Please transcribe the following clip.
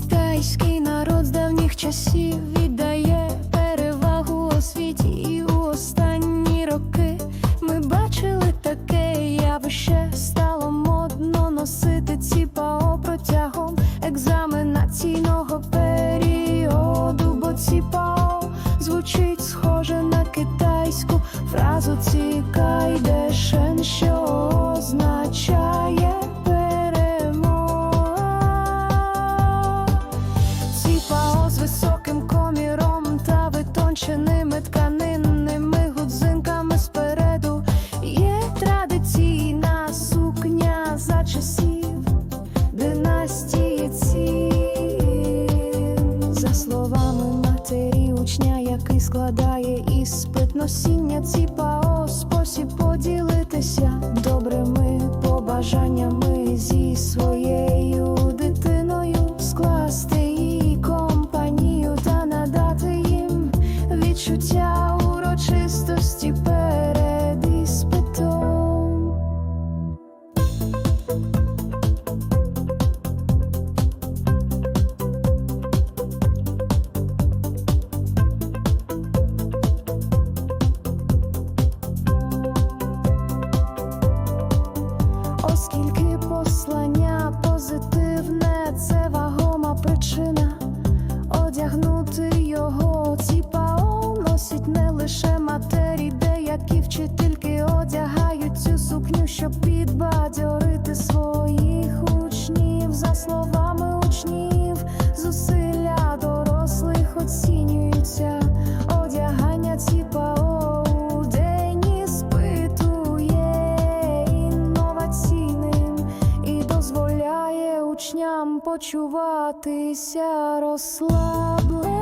Китайський народ з давніх часів віддає перевагу освіті і у останні роки ми бачили таке явище, стало модно носити ці ПАО протягом екзаменаційного періоду, бо ці ПАО звучить схоже на китайську фразу «цікай дешен», що витонченими тканинними гудзинками спереду є традиційна сукня за часів династії Цін. За словами матері учня, який складає іспит носіння ці пао спосіб поділитися Оскільки послання позитивне, це вагома причина одягнути його. Ці не лише матері, деякі вчительки одягають цю сукню, щоб підбадьорити своїх учнів. За словами учням почуватися розслабленими.